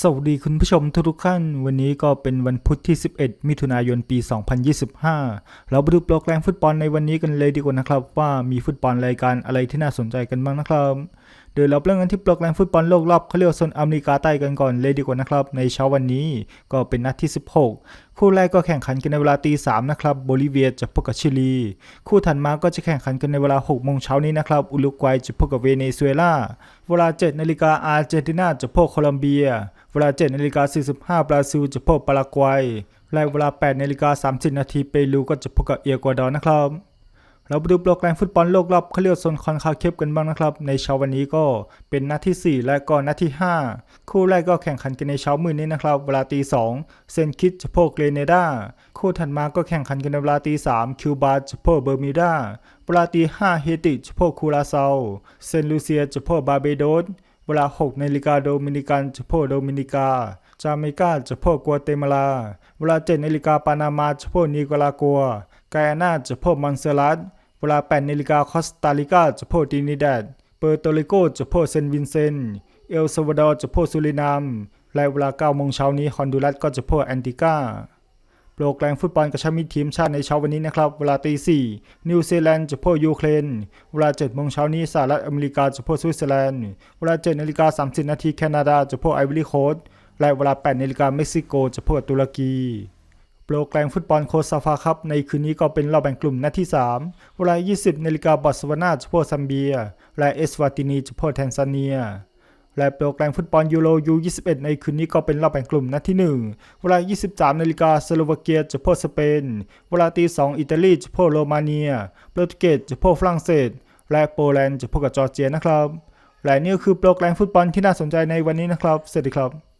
สวัสดีคุณผู้ชมทุกๆท่าน วันนี้ก็เป็นวันพุธที่ 11 มิถุนายนปี 2025 เราไปดูโปรแกรมฟุตบอลในวันนี้กันเลยดีกว่านะครับ ว่ามีฟุตบอลรายการอะไรที่น่าสนใจกันบ้างนะครับ เดี๋ยวเราเริ่มกันที่โปรแกรมฟุตบอลโลกรอบเขาเรียกโซนอเมริกาใต้กันก่อนเลยดีกว่านะครับ ในเช้าวันนี้ก็เป็นนัดที่ 16 คู่แรกก็แข่งขันกันในเวลาตีสามนะครับโบลิเวียจะพบกับชิลี คู่ถัดมาก็จะแข่งขันกันในเวลา6โมงเช้านี้นะครับอุรุกวัยจะพบกับเวเนซุเอลาเวลา7นาฬิกาอาร์เจนตินาจะพบโคลอมเบีย เวลา7นาฬิกา45บราซิลจะพบปารากวัยและเวลา8นาฬิกา30นาทีเปรูก็จะพบกับเอกวาดอร์นะครับ เราไปดูโปรแกรมฟุตบอลโลกรอบเขาเรียกโซนคอนคาเคฟกันบ้างนะครับ ในเช้าวันนี้ก็เป็นนัดที่ 4 และก็นัดที่ 5 คู่แรกก็แข่งขันกันในเช้ามืดนี้นะครับ เวลาตี2เซนคิดจะพบเกรเนดาคู่ถัดมาก็แข่งขันกันในเวลาตี3คิวบาจะพบเบอร์มิวดาเวลาตี5เฮติจะพบคูราเซาเซนลูเซียจะพบบาเบโดสเวลา6นาฬิกาโดมินิกันจะพบโดมินิกาจาเมกาจะพบกัวเตมาลา เวลา7นาฬิกาปานามาจะพบนิโกลากัว กอานาจะพบมอนเซรัตเวลา8นาฬิกาคอสตาริกาจะพบตรินิแดดเปอร์โตริโกจะพบเซนวินเซนเอลซาวาดอร์จะพบสุรินามและเวลา9โมงเช้านี้ฮอนดูรัสก็จะพบแอนติกาโปรแกรมฟุตบอลกระชับมิตรทีมชาติในเช้าวันนี้นะครับ เวลาตีสี่นิวซีแลนด์จะพบยูเครน เวลา7โมงเช้านี้สหรัฐอเมริกาจะพบสวิตเซอร์แลนด์ เวลา7นาฬิกา30นาทีแคนาดาจะพบไอวอรี่โคสต์และเวลา8นาฬิกาเม็กซิโกจะพบตุรกี โปรแกรมฟุตบอลโคซาฟาครับในคืนนี้ก็เป็นรอบแบ่งกลุ่มนัดที่ 3 เวลา 20นาฬิกาบอตสวานาจะพบซัมเบีย และเอสวาตินีจะพบแทนซาเนีย และโปรแกรมฟุตบอลยูโรยู21ในคืนนี้ก็เป็นรอบแบ่งกลุ่มนัดที่ 1 เวลา 23นาฬิกาสโลวาเกียจะพบสเปน เวลาตี2อิตาลีจะพบโรมาเนีย โปรตุเกสจะพบฝรั่งเศส และโปแลนด์จะพบกับจอร์เจียนะครับ และนี่คือโปรแกรมฟุตบอลที่น่าสนใจในวันนี้นะครับ สวัสดีครับ